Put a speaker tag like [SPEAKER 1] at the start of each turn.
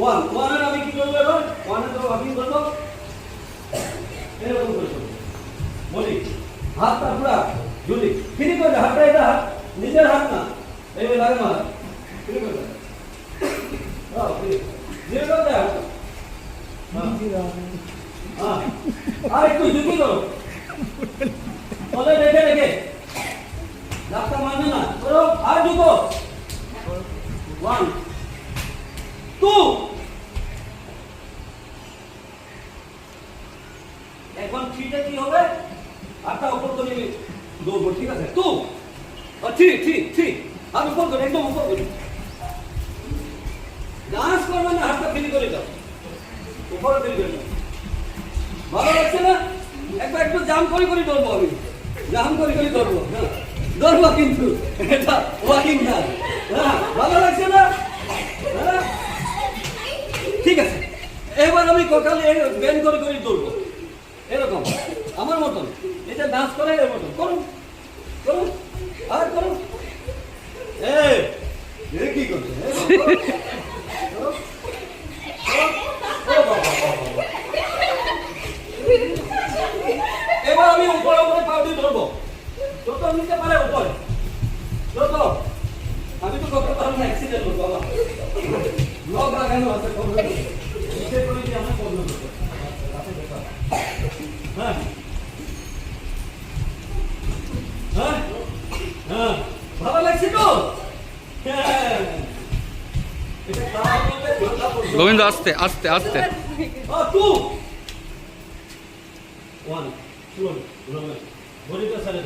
[SPEAKER 1] One ওয়ানের আমি কি করব এবার? ওয়ানের তো আমি করব এরকম করে বলি, হাতটা পুরা, ঝুলি। ফিরি করে হাতটা এটা নিজের হাত না। এই লাগে মা ফিরি করে। হ্যাঁ। হ্যাঁ। আর দেখে দেখে ডাক্তার মানবে না। করো আর ঝুঁকো ওয়ান টু এখন থ্রিটা কি হবে? আটটা উপর করে দৌড়বো, ঠিক আছে? Two three three three. আর উপর করে, একদম উপর করে। ডান্স করবে না হাতটা ফিরি করে দাও। উপরে ফিরি করে ভালো লাগছে না? একবার একটু জাম করে করে ধরবো আমি। জাম করে করে ধরবো হ্যাঁ। ধরবো কিন্তু। এটা ওয়াকিং না। হ্যাঁ ভালো লাগছে না? হ্যাঁ। ঠিক আছে। এবার আমি ককালে বেন করে করে ধরবো এরকম, আমার মতন। এটা নাচ করে এর মতন। করুন করুন, আর করুন। কি করছে? আমি তো করতে পারব না অ্যাক্সিডেন্ট বাবা। লগ আছে
[SPEAKER 2] গোবিন্দ আস্তে আস্তে আস্তে
[SPEAKER 1] Oh,